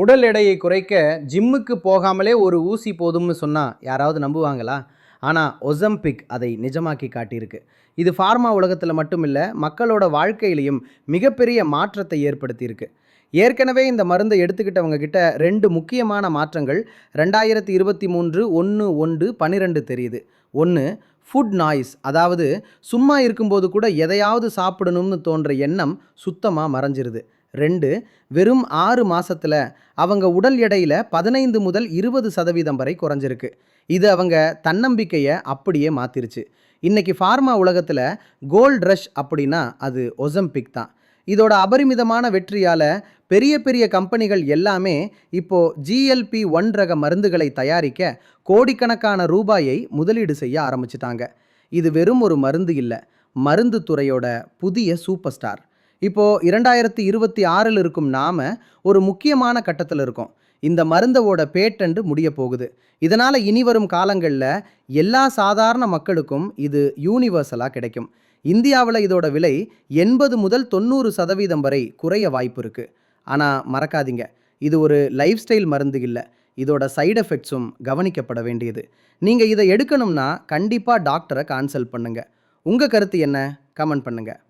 உடல் எடையை குறைக்க ஜிம்முக்கு போகாமலே ஒரு ஊசி போதும்னு சொன்னால் யாராவது நம்புவாங்களா? ஆனால் ஒசம்பிக் அதை நிஜமாக்கி காட்டியிருக்கு. இது ஃபார்மா உலகத்தில் மட்டும் இல்லை மக்களோட வாழ்க்கையிலையும் மிகப்பெரிய மாற்றத்தை ஏற்படுத்தியிருக்கு. ஏற்கனவே இந்த மருந்தை எடுத்துக்கிட்டவங்க கிட்ட ரெண்டு முக்கியமான மாற்றங்கள் ரெண்டாயிரத்தி இருபத்தி மூன்று ஒன்று ஒன்று பன்னிரெண்டு தெரியுது. ஒன்று ஃபுட் நாய்ஸ் அதாவது சும்மா இருக்கும்போது கூட எதையாவது சாப்பிடணும்னு தோன்ற எண்ணம் சுத்தமாக மறைஞ்சிருது. ரெண்டு வெறும் ஆறு மாதத்தில் அவங்க உடல் எடையில் பதினைந்து முதல் இருபது சதவீதம் வரை குறைஞ்சிருக்கு. இது அவங்க தன்னம்பிக்கையை அப்படியே மாத்திருச்சு. இன்றைக்கி ஃபார்மா உலகத்தில் கோல்ட் ரஷ் அப்படின்னா அது ஒசம்பிக் தான். இதோட அபரிமிதமான வெற்றியால் பெரிய பெரிய கம்பெனிகள் எல்லாமே இப்போ ஜிஎல்பி ஒன் ரக மருந்துகளை தயாரிக்க கோடிக்கணக்கான ரூபாயை முதலீடு செய்ய ஆரம்பிச்சிட்டாங்க. இது வெறும் ஒரு மருந்து இல்லை மருந்து துறையோட புதிய சூப்பர் ஸ்டார் இப்போது இரண்டாயிரத்தி இருபத்தி ஆறில் இருக்கும் நாம் ஒரு முக்கியமான கட்டத்தில் இருக்கோம். இந்த மருந்தவோட பேட்டன்ட் முடிய போகுது. இதனால் இனி வரும் காலங்களில் எல்லா சாதாரண மக்களுக்கும் இது யூனிவர்சலாக கிடைக்கும். இந்தியாவில் இதோட விலை எண்பது முதல் தொண்ணூறு சதவீதம் வரை குறைய வாய்ப்பு இருக்குது ஆனால் மறக்காதீங்க. இது ஒரு லைஃப் ஸ்டைல் மருந்து இல்லை. இதோட சைடு எஃபெக்ட்ஸும் கவனிக்கப்பட வேண்டியது. நீங்கள் இதை எடுக்கணும்னா கண்டிப்பாக டாக்டரை கான்சல்ட் பண்ணுங்கள் உங்கள் கருத்து என்ன? கமெண்ட் பண்ணுங்கள்